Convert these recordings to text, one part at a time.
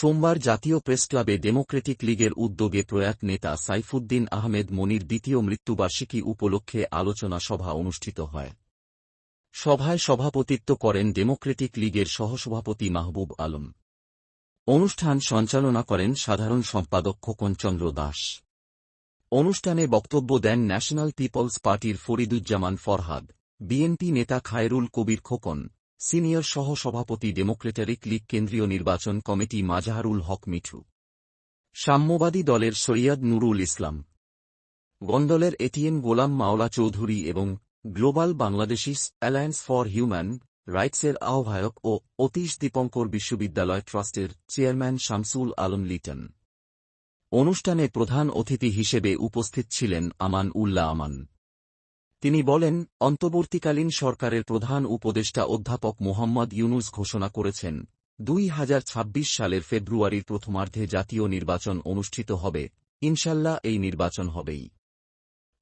সোমবার জাতীয় প্রেসক্লাবে ডেমোক্রেটিক লীগের উদ্যোগে প্রয়াত নেতা সাইফুদ্দিন আহমেদ মনির দ্বিতীয় মৃত্যুবার্ষিকী উপলক্ষে আলোচনা সভা অনুষ্ঠিত হয়। সভায় সভাপতিত্ব করেন ডেমোক্রেটিক লীগের সহসভাপতি মাহবুব আলম। অনুষ্ঠান সঞ্চালনা করেন সাধারণ সম্পাদক খোকনচন্দ্র দাস। অনুষ্ঠানে বক্তব্য দেন ন্যাশনাল পিপলস পার্টির ফরিদুজ্জামান ফরহাদ, বিএনপি নেতা খায়রুল কবির খোকন সিনিয়র সহ সভাপতি ডেমোক্রেটারিক লীগ কেন্দ্রীয় নির্বাচন কমিটি মাজাহারুল হক মিঠু। সাম্যবাদী দলের সৈয়দ নুরুল ইসলাম। গন্ডলের এটিএম গোলাম মাওলা চৌধুরী এবং global Bangladeshis alliance for human রাইটসের আহ্বায়ক ও অতীশ দীপঙ্কর বিশ্ববিদ্যালয় ট্রাস্টের চেয়ারম্যান শামসুল আলম লিটন। অনুষ্ঠানে প্রধান অতিথি হিসেবে উপস্থিত ছিলেন আমান উল্লাহ আমান। তিনি বলেন, অন্তর্বর্তীকালীন সরকারের প্রধান উপদেষ্টা অধ্যাপক মোহাম্মদ ইউনুস ঘোষণা করেছেন, দুই হাজার ছাব্বিশ সালের ফেব্রুয়ারির প্রথমার্ধে জাতীয় নির্বাচন অনুষ্ঠিত হবে, ইনশাল্লাহ এই নির্বাচন হবেই।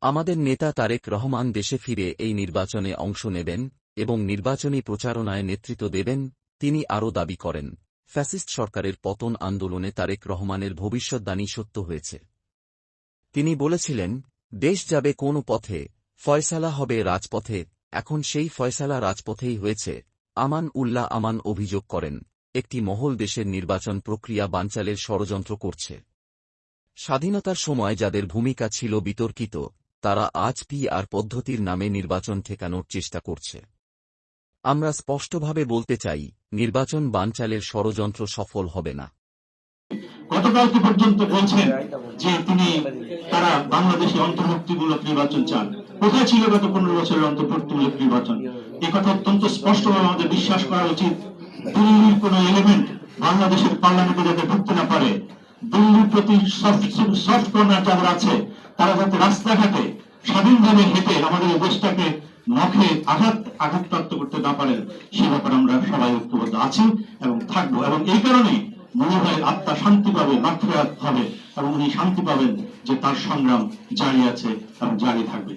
আমাদের নেতা তারেক রহমান দেশে ফিরে এই নির্বাচনে অংশ নেবেন এবং নির্বাচনী প্রচারণায় নেতৃত্ব দেবেন, তিনি আরও দাবি করেন। ফ্যাসিস্ট সরকারের পতন আন্দোলনে তারেক রহমানের ভবিষ্যদ্বাণী সত্য হয়েছে। তিনি বলেছিলেন, দেশ যাবে কোন পথে ফয়সালা হবে রাজপথে, এখন সেই ফয়সালা রাজপথেই হয়েছে। আমান উল্লাহ আমান অভিযোগ করেন, একটি মহল দেশের নির্বাচন প্রক্রিয়া বানচালের ষড়যন্ত্র করছে। স্বাধীনতার সময় যাদের ভূমিকা ছিল বিতর্কিত, তারা আজ পি আর পদ্ধতির নামে নির্বাচন ঠেকানোর চেষ্টা করছে। আমরা স্পষ্টভাবে বলতে চাই, নির্বাচন বানচালের ষড়যন্ত্র সফল হবে না। গতকালকে পর্যন্ত বলছেন যে তিনি তারা বাংলাদেশে অন্তর্ভুক্তিমূলক নির্বাচন চান। কোথায় ছিল গত পনেরো বছরের অন্তর্ভুক্তিমূলক নির্বাচন? এই কথা অত্যন্ত স্পষ্টভাবে আমাদের বিশ্বাস করা উচিত। দিল্লির কোন এলিমেন্ট বাংলাদেশের পার্লামেন্টে যাতে ঢুকতে না পারে। দিল্লির প্রতি সফট কর্নার যাদের আছে, তারা যাতে রাস্তাঘাটে স্বাধীনভাবে হেঁটে আমাদের দেশটাকে নখে আঘাত, আঘাতপ্রাপ্ত করতে না পারেন, সে ব্যাপারে আমরা সবাই ঐক্যবদ্ধ আছি এবং থাকব। এবং এই কারণেই মনে হয় আত্মা শান্তি পাবে মাতৃয়াত হবে, এবং উনি শান্তি পাবেন যে তার সংগ্রাম জারি আছে এবং জারি থাকবে।